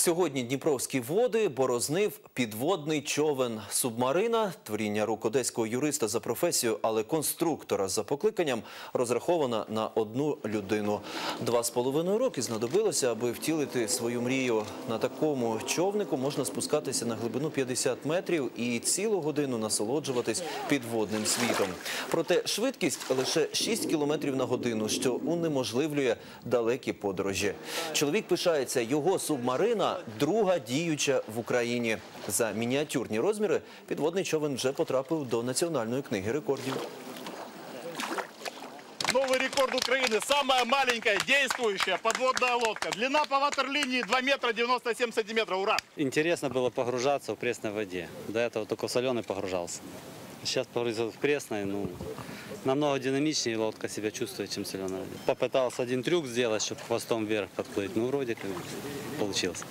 Сьогодні Дніпровські води борознив підводний човен субмарина. Творіння рук одеського юриста за професією, але конструктора за покликанням розрахована на одну людину. Два з половиною роки знадобилося, аби втілити свою мрію. На такому човнику можна спускатися на глибину 50 метрів і цілу годину насолоджуватись підводним світом. Проте швидкість лише 6 кілометрів на годину, що унеможливлює далекі подорожі. Чоловік пишається, його субмарина друга діюча в Україні. За мініатюрні розміри підводний човен вже потрапив до національної книги рекордів. Новый рекорд Украины. Самая маленькая действующая подводная лодка. Длина по ватерлинии 2 метра 97 сантиметров. Ура! Интересно было погружаться в пресной воде. До этого только в соленой погружался. Сейчас погрузился в пресной, ну, намного динамичнее лодка себя чувствует, чем в соленой воде. Попытался один трюк сделать, чтобы хвостом вверх подплыть. Ну, вроде как получилось.